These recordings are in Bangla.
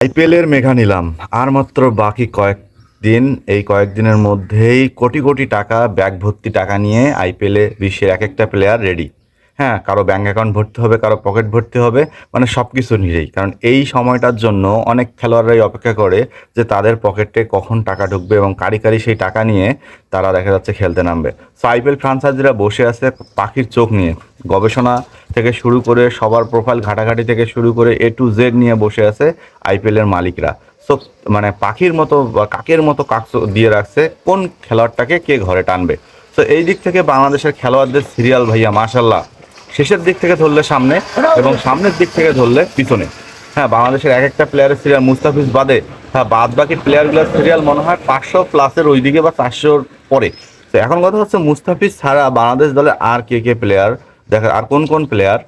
আইপিএলের মেঘা নিলাম। আর মাত্র বাকি কয়েকদিন, এই কয়েকদিনের মধ্যেই কোটি কোটি টাকা, ব্যাগ ভর্তি টাকা নিয়ে আইপিএলে বিশ্বের এক একটা প্লেয়ার রেডি হ্যাঁ কারও ব্যাঙ্ক অ্যাকাউন্ট ভর্তি হবে, কারও পকেট ভর্তি হবে মানে সব কিছু নিজেই কারণ এই সময়টার জন্য অনেক খেলোয়াড়রাই অপেক্ষা করে যে তাদের পকেটে কখন টাকা ঢুকবে এবং কারি কারি সেই টাকা নিয়ে তারা দেখা যাচ্ছে খেলতে নামবে। সো আইপিএল ফ্রান্সাইজিরা বসে আছে পাখির চোখ নিয়ে। গবেষণা থেকে শুরু করে সবার প্রোফাইল ঘাটাঘাটি থেকে শুরু করে এ টু জেড নিয়ে বসে আছে আইপিএলের মালিকরা। সো মানে পাখির মতো বা কাকের মতো কাক দিয়ে রাখছে, কোন খেলোয়াড়টাকে কে ঘরে টানবে? তো এই দিক থেকে বাংলাদেশের খেলোয়াড়দের সিরিয়াল ভাইয়া মাশাল্লাহ শেষের দিক থেকে ধরলে সামনে এবং সামনের দিক থেকে ধরলে পিছনে। হ্যাঁ বাংলাদেশের এক একটা প্লেয়ারের সিরিয়াল মুস্তাফিজ বাদে। হ্যাঁ বাদ বাকি প্লেয়ারগুলোর সিরিয়াল মনে হয় পাঁচশো প্লাসের ওই দিকে বা চারশোর পরে। তো এখন কথা হচ্ছে মুস্তাফিজ ছাড়া বাংলাদেশ দলে আর কে কে প্লেয়ার দেখা আর কোন কোন প্লেয়ার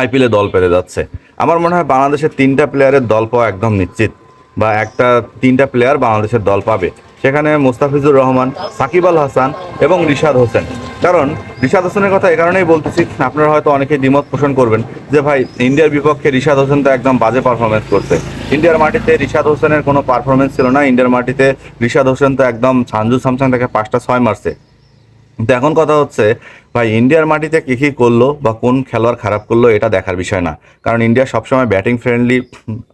আইপিএলে দল পেতে যাচ্ছে। আমার মনে হয় বাংলাদেশের তিনটা প্লেয়ারের দল পাওয়া একদম নিশ্চিত বা একটা তিনটা প্লেয়ার বাংলাদেশের দল পাবে। সেখানে মুস্তাফিজুর রহমান, সাকিব আল হাসান এবং রিশাদ হোসেন। কারণ রিশাদ হোসেনের কথা এই কারণেই বলতেছি, আপনারা হয়তো অনেকেই দ্বিমত পোষণ করবেন যে ভাই ইন্ডিয়ার বিপক্ষে রিশাদ হোসেন তো একদম বাজে পারফরমেন্স করছে। ইন্ডিয়ার মাটিতে রিশাদ হোসেনের কোনো পারফরমেন্স ছিল না। ইন্ডিয়ার মাটিতে রিশাদ হোসেন তো একদম সানজু স্যামসাং থেকে পাঁচটা ছয় মারছে। কিন্তু এখন কথা হচ্ছে, ভাই, ইন্ডিয়ার মাটিতে কী কী করল বা কোন খেলোয়াড় খারাপ করল এটা দেখার বিষয় না। কারণ ইন্ডিয়া সবসময় batting friendly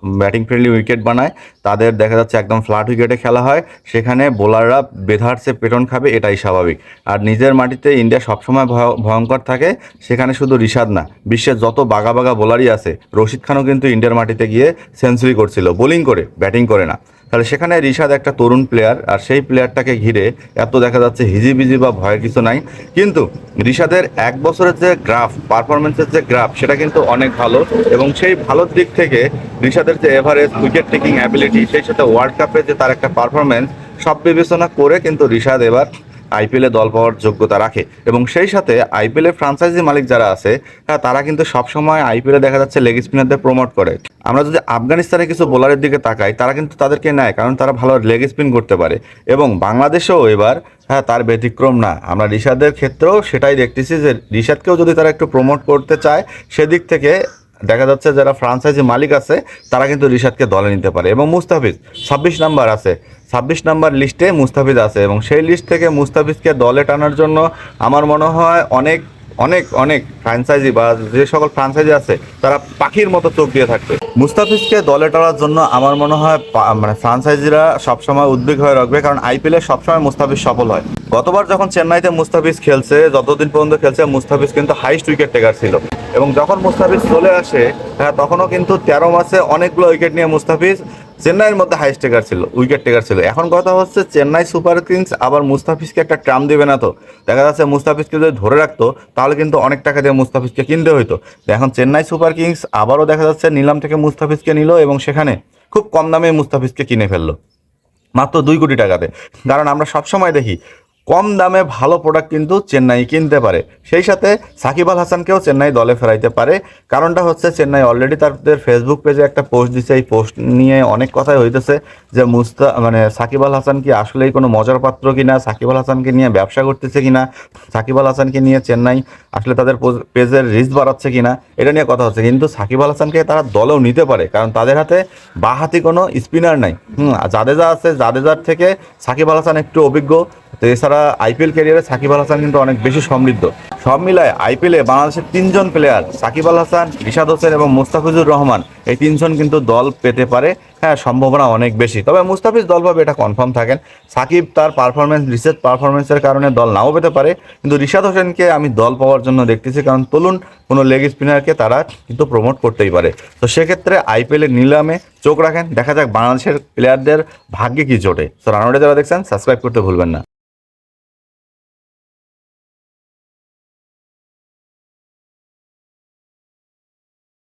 batting friendly wicket বানায়। তাদের দেখা যাচ্ছে একদম ফ্ল্যাট উইকেটে খেলা হয়। সেখানে বোলাররা বেধারসে পেটন খাবে, এটাই স্বাভাবিক। আর নিজের মাটিতে ইন্ডিয়া সবসময় ভয়- ভয়ঙ্কর থাকে, সেখানে শুধু রিশাদ না, বিশ্বের যত বাগা বাগা বোলারই আছে, রশিদ খানও কিন্তু ইন্ডিয়ার মাটিতে গিয়ে সেঞ্চুরি করছিল বোলিং করে ব্যাটিং করে না। তাহলে সেখানে রিশাদ একটা তরুণ প্লেয়ার আর সেই প্লেয়ারটাকে ঘিরে এত দেখা যাচ্ছে হিজিবিজি বা ভয়ের কিছু নাই। কিন্তু রিশাদের এক বছরের যে গ্রাফ পারফরমেন্সের যে গ্রাফ সেটা কিন্তু অনেক ভালো। এবং সেই ভালোর দিক থেকে রিশাদের যে এভারেজ উইকেট টেকিং অ্যাবিলিটি সেই সাথে ওয়ার্ল্ড কাপে যে তার একটা পারফরমেন্স সব বিবেচনা করে কিন্তু রিশাদ এবার আইপিএলে দল পাওয়ার যোগ্যতা রাখে। এবং সেই সাথে আইপিএলের ফ্রাঞ্চাইজি মালিক যারা আছে হ্যাঁ, তারা কিন্তু সবসময় আইপিএলে দেখা যাচ্ছে লেগ স্পিনারদের প্রমোট করে। আমরা যদি আফগানিস্তানের কিছু বোলারের দিকে তাকাই, তারা কিন্তু তাদেরকে নেয়, কারণ তারা ভালো লেগ স্পিন করতে পারে। এবং বাংলাদেশেও এবার হ্যাঁ তার ব্যতিক্রম না। আমরা রিশাদের ক্ষেত্রেও সেটাই দেখতেছি যে রিশাদকেও যদি তারা একটু প্রমোট করতে চায়, সেদিক থেকে দেখা যাচ্ছে যারা ফ্রান্সাইজি মালিক আছে, তারা কিন্তু রিশাদকে দলে নিতে পারে। এবং মুস্তাফিজ, ছাব্বিশ নাম্বার আছে। ছাব্বিশ নাম্বার লিস্টে মুস্তাফিজ আছে এবং সেই লিস্ট থেকে মুস্তাফিজকে দলে টানার জন্য আমার মনে হয় অনেক অনেক অনেক ফ্রাঞ্চাইজি বা যে সকল ফ্রাঞ্চাইজি আছে, তারা পাখির মতো চোখ দিয়ে থাকবে। মুস্তাফিজকে দলে টানার জন্য আমার মনে হয় মানে ফ্রাঞ্চাইজিরা সবসময় উদ্বেগ হয়ে রাখবে, কারণ আইপিএলে সবসময় মুস্তাফিজ সফল হয়। গতবার যখন চেন্নাইতে মুস্তাফিজ খেলছে, যতদিন পর্যন্ত খেলছে, মুস্তাফিজ কিন্তু হাইস্ট উইকেট টেকার ছিল। এবং যখন মুস্তাফিজ চলে আসে হ্যাঁ তখনও কিন্তু তেরো মাসে অনেকগুলো উইকেট নিয়ে মুস্তাফিজ চেন্নাইয়ের মধ্যে হাইস্ট টেকার ছিল উইকেট টেকার ছিল। এখন কথা হচ্ছে চেন্নাই সুপার কিংস আবার মুস্তাফিজকে একটা ট্রাম দেবে না তো। দেখা যাচ্ছে মুস্তাফিজকে যদি ধরে রাখতো, তাহলে কিন্তু অনেক টাকা দিয়ে মুস্তাফিজকে কিনতে হইতো। এখন চেন্নাই সুপার কিংস আবারও দেখা যাচ্ছে নিলাম থেকে মুস্তাফিজকে নিল এবং সেখানে খুব কম দামে মুস্তাফিজকে কিনে ফেলল। মাত্র দুই কোটি টাকাতে। কারণ আমরা সবসময় দেখি কম দামে ভালো প্রোডাক্ট কিন্তু চেন্নাই কিনতে পারে। সেই সাথে সাকিব আল হাসানকেও চেন্নাই দলে ফেরাইতে পারে। কারণটা হচ্ছে চেন্নাই অলরেডি তাদের ফেসবুক পেজে একটা পোস্ট দিছে। এই পোস্ট নিয়ে অনেক কথাই হইতেছে যে মুস্তা মানে সাকিব আল হাসান কি আসলেই কোনো মজার পাত্র কিনা? সাকিব আল হাসানকে নিয়ে ব্যবসা করতেছে কিনা? সাকিব আল হাসানকে নিয়ে চেন্নাই আসলে তাদের পোজ- পেজের রিস্ক বাড়াচ্ছে কিনা? এটা নিয়ে কথা হচ্ছে। কিন্তু সাকিব আল হাসানকে তারা দলেও নিতে পারে। কারণ তাদের হাতে বাহাতি কোনো স্পিনার নাই। জাদেজা আছে, জাদেজার থেকে সাকিব আল হাসান একটু অভিজ্ঞ। তো এছাড়া আইপিএল ক্যারিয়ারে সাকিব আল হাসান কিন্তু অনেক বেশি সমৃদ্ধ। সব মিলায় আইপিএলে বাংলাদেশের তিনজন প্লেয়ার সাকিব আল হাসান, রিশাদ হোসেন এবং মুস্তাফিজুর রহমান, এই তিনজন কিন্তু দল পেতে পারে। হ্যাঁ সম্ভাবনা অনেক বেশি। তবে মুস্তাফিজ দল পাবে এটা কনফার্ম থাকেন। সাকিব তার পারফরমেন্স রিসেট পারফরমেন্সের কারণে দল নাও পেতে পারে। কিন্তু রিশাদ হোসেনকে আমি দল পাওয়ার জন্য দেখতেছি, কারণ তলুন কোনো লেগ স্পিনারকে তারা কিন্তু প্রমোট করতেই পারে। তো সেক্ষেত্রে আইপিএলের নিলামে চোখ রাখেন। দেখা যাক বাংলাদেশের প্লেয়ারদের ভাগ্যে কি জোটে। তো রানোডে যারা দেখছেন সাবস্ক্রাইব করতে ভুলবেন না।